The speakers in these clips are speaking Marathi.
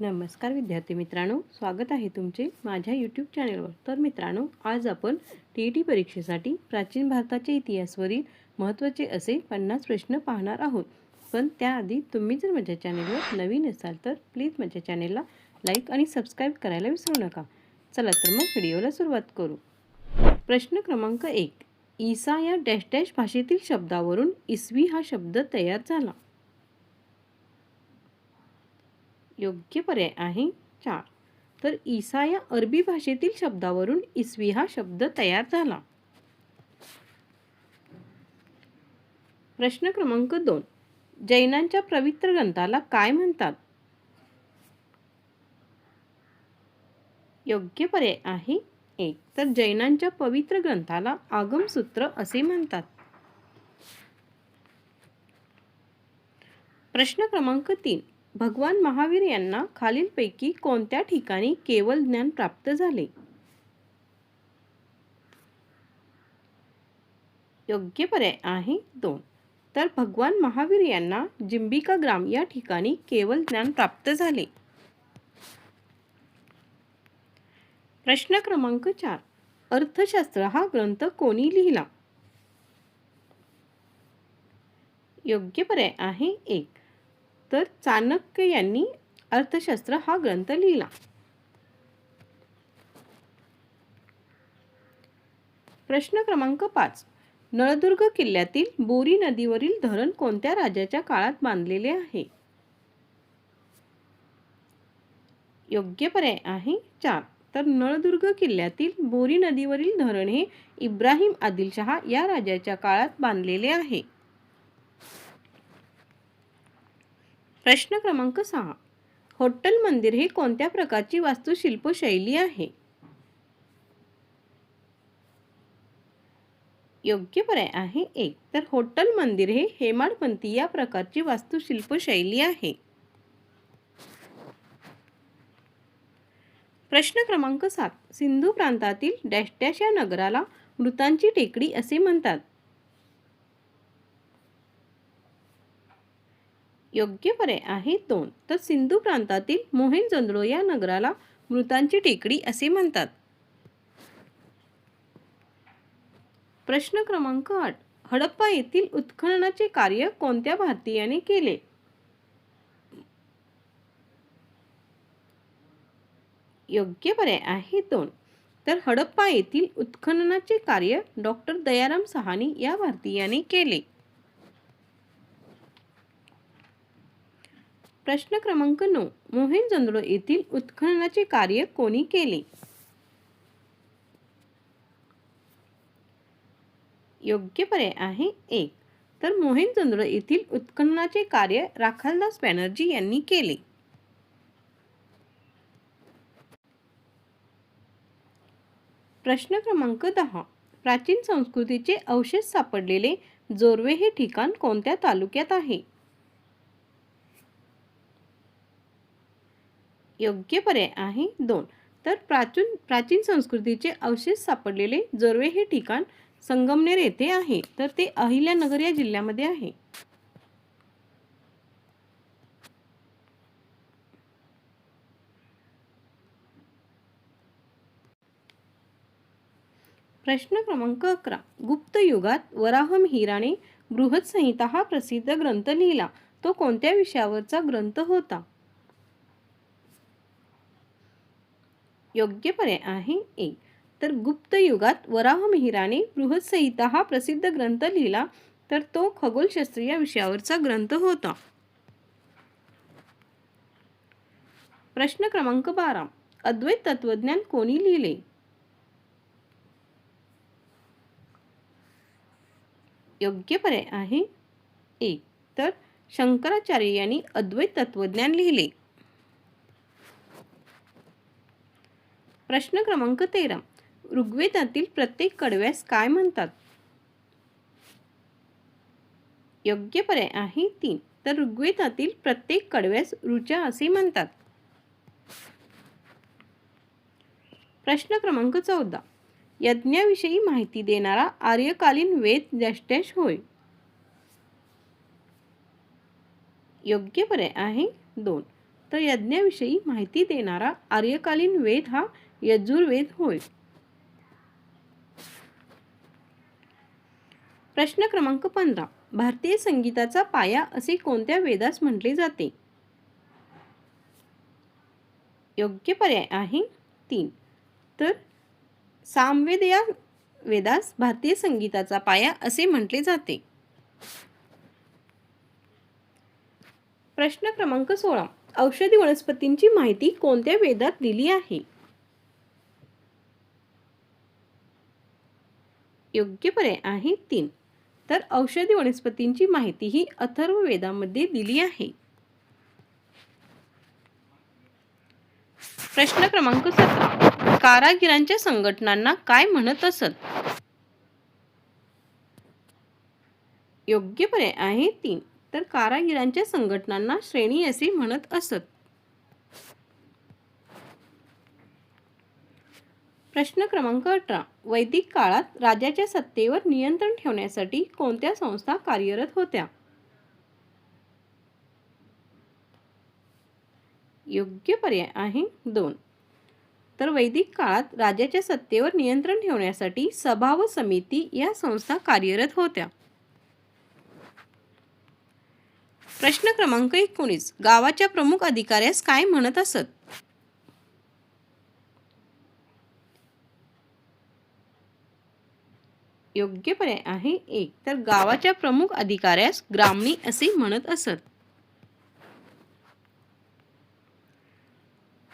नमस्कार विद्यार्थी मित्रांनो स्वागत आहे तुमचे माझ्या यूट्यूब चॅनलवर तर मित्रांनो आज आपण टी ई टी परीक्षेसाठी प्राचीन भारताच्या इतिहासवरील महत्त्वाचे असे पन्नास प्रश्न पाहणार आहोत. पण त्याआधी तुम्ही जर माझ्या चॅनेलवर नवीन असाल तर प्लीज माझ्या चॅनेलला लाईक आणि सबस्क्राईब करायला विसरू नका. चला तर मग व्हिडिओला सुरुवात करू. प्रश्न क्रमांक एक. ईसा या डॅश डॅश भाषेतील शब्दावरून इसवी हा शब्द तयार झाला. योग्य पर्याय आहे. चार. तर ईसा या अरबी भाषेतील शब्दावरून इसवी हा शब्द तयार झाला. प्रश्न क्रमांक दोन. जैनांच्या पवित्र ग्रंथाला काय म्हणतात? योग्य पर्याय आहे. एक. तर जैनांच्या पवित्र ग्रंथाला आगमसूत्र असे म्हणतात. प्रश्न क्रमांक तीन. भगवान महावीर यांना खालीलपैकी कोणत्या ठिकाणी केवल ज्ञान प्राप्त झाले? योग्य पर्याय आहे दोन. तर भगवान महावीर यांना जिंबिका ग्राम या ठिकाणी केवळ ज्ञान प्राप्त झाले. प्रश्न क्रमांक चार. अर्थशास्त्र हा ग्रंथ कोणी लिहिला? योग्य पर्याय आहे एक. तर चाणक्य यांनी अर्थशास्त्र हा ग्रंथ लिहिला. प्रश्न क्रमांक पाच. नळदुर्ग किल्ल्यातील बोरी नदीवरील धरण कोणत्या राजाच्या काळात बांधलेले आहे? योग्य पर्याय आहे चार. तर नळदुर्ग किल्ल्यातील बोरी नदीवरील धरण हे इब्राहिम आदिलशहा या राजाच्या काळात बांधलेले आहे. प्रश्न क्रमांक सहा. होट्टल मंदिर हे कोणत्या प्रकारची वास्तुशिल्प शैली आहे? योग्य पर्याय आहे एक. तर हॉटेल मंदिर हे हेमाडपंथी या प्रकारची वास्तुशिल्प शैली आहे. प्रश्न क्रमांक सात. सिंधू प्रांतातील डॅश डॅश या नगराला मृतांची टेकडी असे म्हणतात. योग्य पर्याय आहे दोन तर सिंधू प्रांतातील मोहेंजोदडो या नगराला मृतांची टेकडी असे म्हणतात. प्रश्न क्रमांक आठ. हडप्पा येथील उत्खननाचे कार्य कोणत्या भारतीयाने केले? योग्य पर्याय आहे दोन तर हडप्पा येथील उत्खननाचे कार्य डॉक्टर दयाराम सहानी या भारतीयाने केले. प्रश्न क्रमांक नऊ. मोहेंजोदडो येथील उत्खननाचे कार्य कोणी केले? योग्य पर्याय आहे एक. तर मोहेंजोदडो येथील उत्खननाचे कार्य राखालदास बॅनर्जी यांनी केले. प्रश्न क्रमांक दहा. प्राचीन संस्कृतीचे अवशेष सापडलेले जोरवे हे ठिकाण कोणत्या तालुक्यात आहे? योग्य पर्याय आहे दोन. तर प्राचीन प्राचीन संस्कृतीचे अवशेष सापडलेले जोरवे हे ठिकाण संगमनेर येथे आहे. तर ते अहिल्यानगर या जिल्ह्यामध्ये आहे. प्रश्न क्रमांक अकरा. गुप्त युगात वराहम हिराने बृहत संहिता हा प्रसिद्ध ग्रंथ लिहिला. तो कोणत्या विषयावरचा ग्रंथ होता? योग्य पर्याय आहे एक. तर गुप्त युगात वराह मिहिराने हा प्रसिद्ध ग्रंथ लिहिला तर तो खगोलशास्त्र या विषयावरचा ग्रंथ होता. प्रश्न क्रमांक बारा. अद्वैत तत्वज्ञान कोणी लिहिले? योग्य पर्याय आहे एक. तर शंकराचार्य यांनी अद्वैत तत्वज्ञान लिहिले. प्रश्न क्रमांक तेरा. ऋग्वेदातील प्रत्येक कडव्यास काय म्हणतात? योग्य पर्याय आहे तीन. तर ऋग्वेदातील प्रत्येक कडव्यास ऋचा असे म्हणतात. प्रश्न क्रमांक चौदा. यज्ञाविषयी माहिती देणारा आर्यकालीन वेद डॅश होय. योग्य पर्याय आहे दोन. तर यज्ञाविषयी माहिती देणारा आर्यकालीन वेद हा यजुर्वेद होय. प्रश्न क्रमांक पंधरा. भारतीय संगीताचा पाया असे कोणत्या वेदास म्हटले जाते? योग्य पर्याय आहे तीन. तर सामवेद या वेदास भारतीय संगीताचा पाया असे म्हटले जाते. प्रश्न क्रमांक सोळा. औषधी वनस्पतींची माहिती कोणत्या वेदात दिली आहे? योग्य आहे तीन. तर औषधी वनस्पतींची माहिती ही अथर्व वेदामध्ये दिली आहे. प्रश्न क्रमांक सतरा. कारागिरांच्या संघटनांना काय म्हणत असत? योग्य पर्याय आहे तीन. तर कारागिरांच्या संघटनांना श्रेणी असे म्हणत असत. प्रश्न क्रमांक अठरा. वैदिक काळात राजाच्या सत्तेवर नियंत्रण ठेवण्यासाठी कोणत्या संस्था कार्यरत होत्या? योग्य पर्याय आहे दोन. तर वैदिक काळात राजाच्या सत्तेवर नियंत्रण ठेवण्यासाठी सभा व समिती या संस्था कार्यरत होत्या. प्रश्न क्रमांक एकोणीस. गावाच्या प्रमुख अधिकाऱ्यास काय म्हणत असत? योग्य पर्याय आहे एक. तर गावाच्या प्रमुख अधिकाऱ्यास ग्रामणी असे म्हणत असत.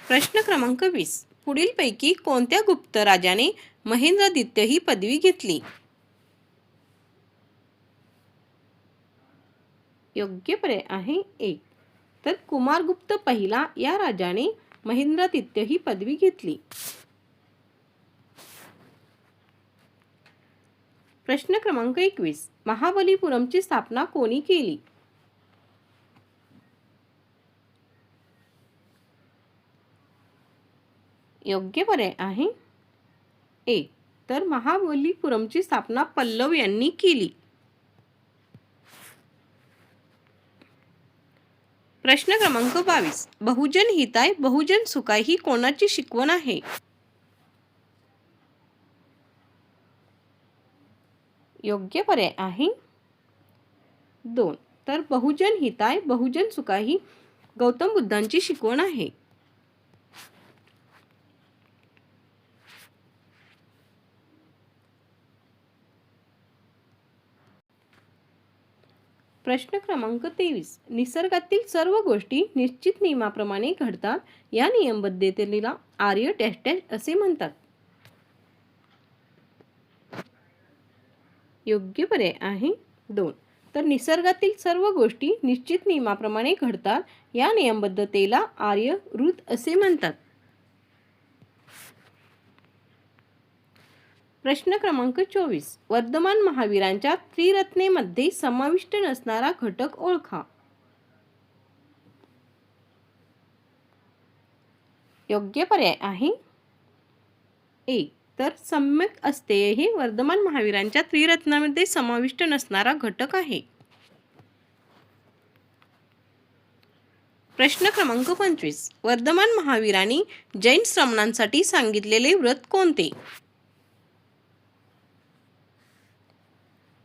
प्रश्न क्रमांक वीस. पुढीलपैकी कोणत्या गुप्त राजाने महेंद्रादित्य ही पदवी घेतली? योग्य पर्याय आहे एक. तर कुमारगुप्त पहिला या राजाने महेंद्रादित्य ही पदवी घेतली. प्रश्न क्रमांक एकवीस. महाबलीपुरमची स्थापना कोणी केली? योग्य पर्याय आहे. ए. तर महाबलीपुरमची स्थापना पल्लव यांनी केली. प्रश्न क्रमांक बावीस. बहुजन हिताय बहुजन सुखाय ही कोणाची शिकवण आहे? योग्य पर्याय आहे. दोन तर बहुजन हिताय बहुजन सुखाय ही गौतम बुद्धांची शिकवण आहे. प्रश्न क्रमांक तेवीस निसर्गातील सर्व गोष्टी निश्चित नियमाप्रमाणे घडतात या नियमबद्धतेला आर्य टॅश असे म्हणतात. योग्य पर्याय आहे. दोन. तर निसर्गातील सर्व गोष्टी निश्चित नियमाप्रमाणे घडतात. या नियमबद्धतेला आर्य ऋत असे म्हणतात. प्रश्न क्रमांक चोवीस. वर्धमान महावीरांच्या त्रिरत्नेमध्ये समाविष्ट नसणारा घटक ओळखा. योग्य पर्याय आहे. एक. तर सम्यक असते हे वर्धमान महावीरांच्या त्रिरत्नामध्ये समाविष्ट नसणारा घटक आहे. प्रश्न क्रमांक पंचवीस. वर्धमान महावीरांनी जैन श्रमणांसाठी सांगितलेले व्रत कोणते?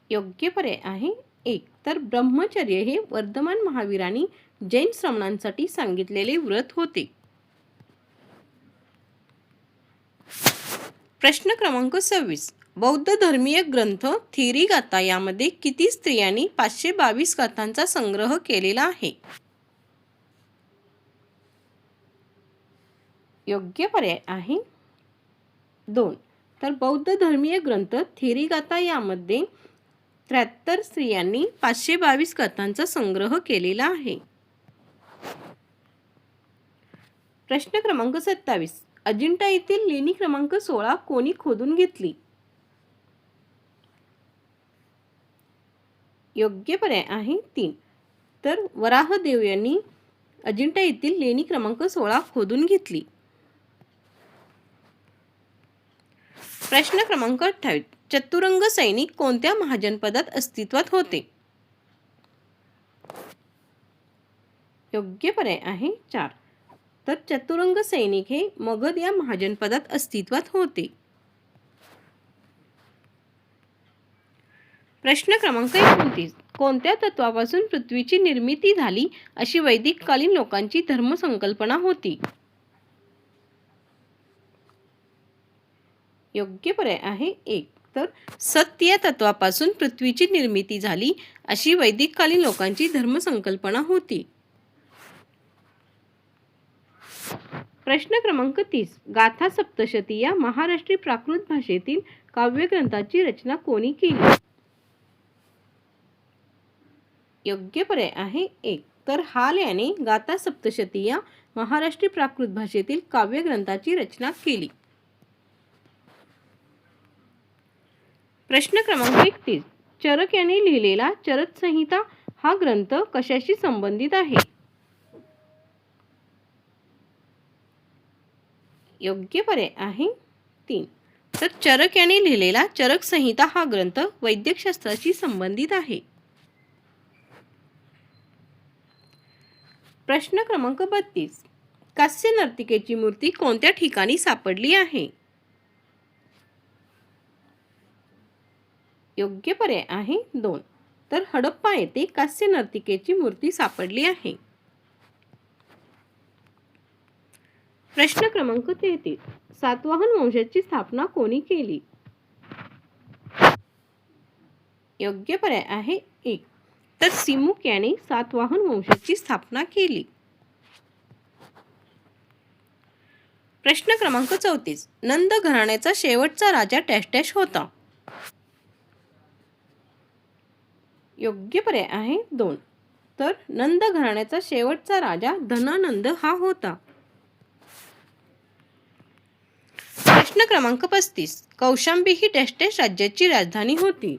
योग्य पर्याय आहे एक. तर ब्रह्मचर्य हे वर्धमान महावीरांनी जैन श्रमणांसाठी सांगितलेले व्रत होते. प्रश्न क्रमांक सव्वीस. बौद्ध धर्मीय ग्रंथ थिरी गाथा यामध्ये किती स्त्रियांनी पाचशे बावीस गाथांचा संग्रह केलेला आहे? योग्य पर्याय आहे? दोन. तर बौद्ध धर्मीय ग्रंथ थिरी गाथा यामध्ये त्र्याहत्तर स्त्रियांनी पाचशे बावीस कथांचा संग्रह केलेला आहे. प्रश्न क्रमांक सत्तावीस. अजिंठा येथील लेणी क्रमांक सोळा कोणी खोदून घेतली? योग्य पर्याय आहे तीन. तर वराहदेव यांनी अजिंठा येथील लेणी क्रमांक सोळा खोदून घेतली. प्रश्न क्रमांक अठ्ठावीस. चतुरंग सैनिक कोणत्या महाजनपदात अस्तित्वात होते? योग्य पर्याय आहे चार. तर चतुरंग सैनिक हे मगध या महाजनपदात अस्तित्वात होते. प्रश्न क्रमांक एकोणतीस. कोणत्या तत्वापासून पृथ्वीची निर्मिती झाली अशी वैदिक कालीन लोकांची धर्मसंकल्पना होती? योग्य पर्याय आहे एक. तर सत्य तत्वापासून पृथ्वीची निर्मिती झाली अशी वैदिक कालीन लोकांची धर्मसंकल्पना होती. प्रश्न क्रमांक तीस. गाथा सप्तशती या महाराष्ट्री प्राकृत भाषेतील काव्यग्रंथाची रचना कोणी केली? योग्य पर्याय आहे एक. तर हाल याने गाथा सप्तशती या महाराष्ट्री प्राकृत भाषेतील काव्यग्रंथाची रचना केली. प्रश्न क्रमांक एकतीस. चरक याने लिहिलेला चरक संहिता हा ग्रंथ कशाशी संबंधित आहे? योग्य पर्याय आहे तीन. तर चरक याने लिहिलेला चरक संहिता हा ग्रंथ वैद्यकशास्त्राशी संबंधित आहे. प्रश्न क्रमांक बत्तीस. कास्य नर्तिकेची मूर्ती कोणत्या ठिकाणी सापडली आहे? योग्य पर्याय आहे दोन. तर हडप्पा येथे कास्य नर्तिकेची मूर्ती सापडली आहे. प्रश्न क्रमांक तेहतीस. सातवाहन वंशाची स्थापना कोणी केली? योग्य पर्याय आहे एक. तर सिमुक याने सातवाहन वंशाची स्थापना केली. प्रश्न क्रमांक चौतीस. नंद घराण्याचा शेवटचा राजा टॅश होता. योग्य पर्याय आहे दोन. तर नंद घराण्याचा शेवटचा राजा धनानंद हा होता. प्रश्न क्रमांक पस्तीस. कौशांबी ही डॅश राज्याची राजधानी होती.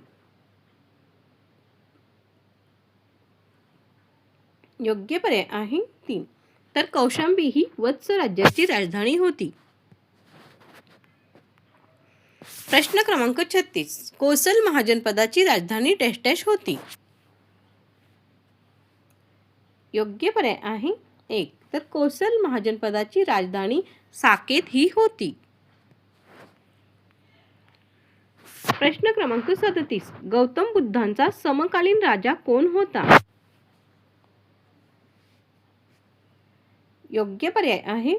योग्य पर्याय आहे तीन. तर कौशांबी ही वत्स राज्याची राजधानी होती. प्रश्न क्रमांक छत्तीस. कोसल महाजनपदाची राजधानी डॅश डॅश होती. योग्य पर्याय आहे एक. तर कोसल महाजनपदाची राजधानी साकेत ही होती. प्रश्न क्रमांक सदतीस. गौतम बुद्धांचा समकालीन राजा कोण होता? योग्य पर्याय आहे.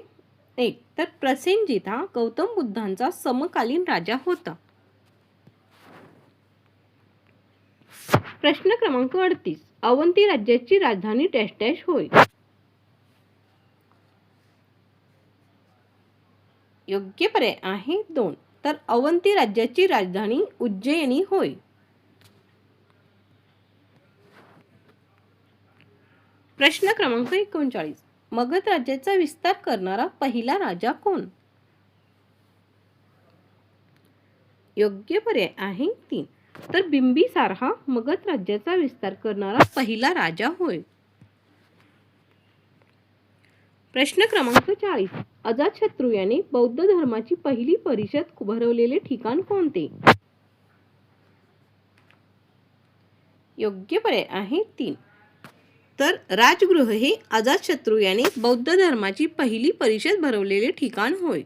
एक. तर प्रसेनजित हा गौतम बुद्धांचा समकालीन राजा होता. प्रश्न क्रमांक अडतीस. अवंती राज्याची राजधानी डॅश डॅश होय. योग्य पर्याय आहे दोन. तर अवंती राज्याची राजधानी उज्जयिनी होय. प्रश्न क्रमांक एकोणचाळीस. मगध राज्याचा विस्तार करणारा पहिला राजा कोण? योग्य पर्याय आहे तीन. तर बिंबिसार हा मगध राज्याचा विस्तार करणारा पहिला राजा होय. प्रश्न क्रमांक चाळीस. अजातशत्रू याने बौद्ध धर्माची पहिली परिषद भरवलेले ठिकाण कोणते? योग्य पर्याय आहे तीन. तर राजगृह हे अजातशत्रू याने बौद्ध धर्माची पहिली परिषद भरवलेले ठिकाण होय.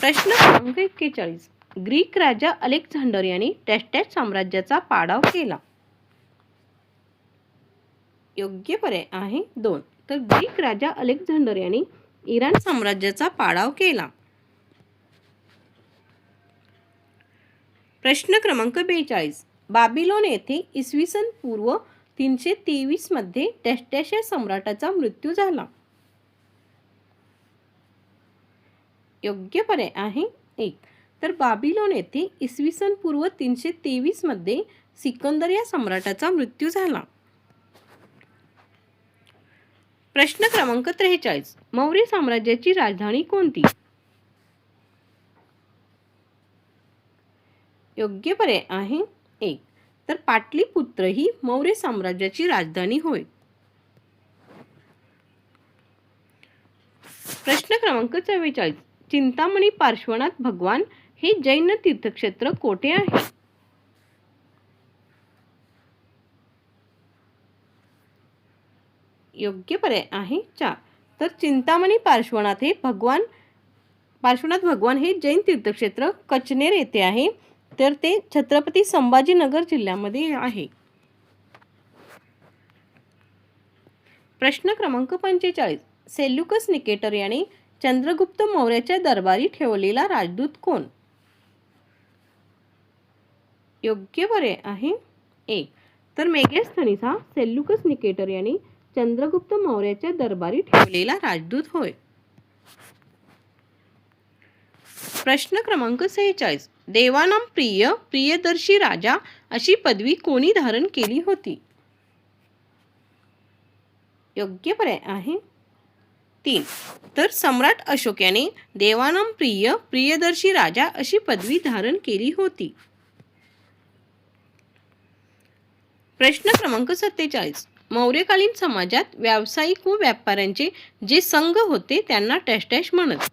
प्रश्न क्रमांक एक्केचाळीस. ग्रीक राजा अलेक्झांडर याने डॅश साम्राज्याचा पाडाव केला. योग्य पर्याय आहे दोन. तर ग्रीक राजा अलेक्झांडर यांनी इराण साम्राज्याचा पाडाव केला. प्रश्न क्रमांक बेचाळीस. बाबिलोन येथे इसवी सन पूर्व तीनशे तेवीसमध्ये डॅश या सम्राटाचा मृत्यू झाला. योग्य पर्याय आहे एक. तर बाबिलोन येथे इसवी सन पूर्व तीनशे तेवीसमध्ये सिकंदर या सम्राटाचा मृत्यू झाला. प्रश्न क्रमांक त्रेचाळीस. मौर्य साम्राज्याची राजधानी कोणती? योग्य पर्याय आहे एक. तर पाटलीपुत्र ही मौर्य साम्राज्याची राजधानी होय. प्रश्न क्रमांक चव्वेचाळीस. चिंतामणी पार्श्वनाथ भगवान हे जैन तीर्थक्षेत्र कोठे आहे? योग्य पर्याय आहे चार. तर चिंतामणी पार्श्वनाथ हे भगवान पार्श्वनाथ भगवान हे जैन तीर्थक्षेत्र कचनेर येथे आहे. तर ते छत्रपती संभाजीनगर जिल्ह्यामध्ये आहे. प्रश्न क्रमांक पंचेचाळीस. सेल्युकस निकेटर याने चंद्रगुप्त मौर्याच्या दरबारी ठेवलेला राजदूत कोण? योग्य पर्याय आहे एक तर मेगेस्थनीचा हा सेल्युकस निकेटर याने चंद्रगुप्त मौर्याच्या दरबारी ठेवलेला राजदूत होय. प्रश्न क्रमांक सेहेचाळीस. देवानाम प्रिय प्रियदर्शी राजा अशी पदवी कोणी धारण केली होती? योग्य पर्याय आहे. तीन. तर सम्राट अशोक याने देवानाम प्रिय प्रियदर्शी राजा अशी पदवी धारण केली होती. प्रश्न क्रमांक सत्तेचाळीस. मौर्यकालीन समाजात व्यावसायिक व व्यापाऱ्यांचे जे संघ होते त्यांना टॅश म्हणत.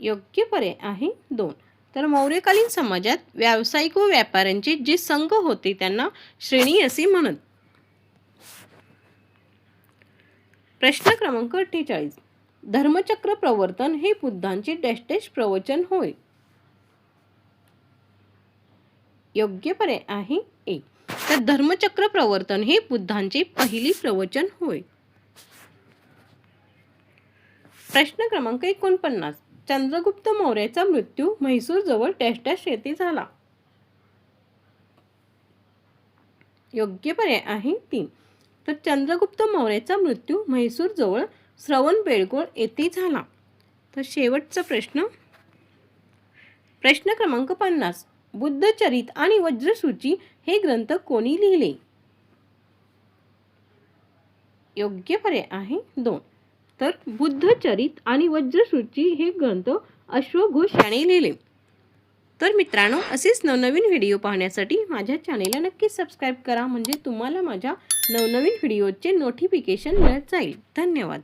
योग्य पर्याय आहे दोन. तर मौर्यकालीन समाजात व्यावसायिक व व्यापाऱ्यांचे जे संघ होते त्यांना श्रेणी असे म्हणत. प्रश्न क्रमांक अठ्ठेचाळीस. धर्मचक्र प्रवर्तन हे बुद्धांचे डॅश डॅश प्रवचन होय. योग्य पर्याय आहे एक. तर धर्मचक्र प्रवर्तन हे बुद्धांचे पहिली प्रवचन होय. प्रश्न क्रमांक एकोणपन्नास. चंद्रगुप्त मौर्याचा मृत्यू म्हैसूर जवळ टॅश येथे झाला. योग्य पर्याय आहे तीन. तर चंद्रगुप्त मौर्याचा मृत्यू म्हैसूर जवळ श्रवण बेळगोळ येथे झाला. तर शेवटचा प्रश्न. प्रश्न क्रमांक पन्नास. बुद्धचरित आणि वज्रसूची हे ग्रंथ कोणी लिहिले? योग्य पर्याय आहे दोन. तर बुद्धचरित आणि वज्रसूची हे ग्रंथ अश्वघोष याने लिहिले. तर मित्रांनो असेच नवनवीन व्हिडिओ पाहण्यासाठी माझ्या चॅनेलला नक्की सबस्क्राईब करा म्हणजे तुम्हाला माझ्या नवनवीन व्हिडिओचे नोटिफिकेशन मिळत जाईल. धन्यवाद.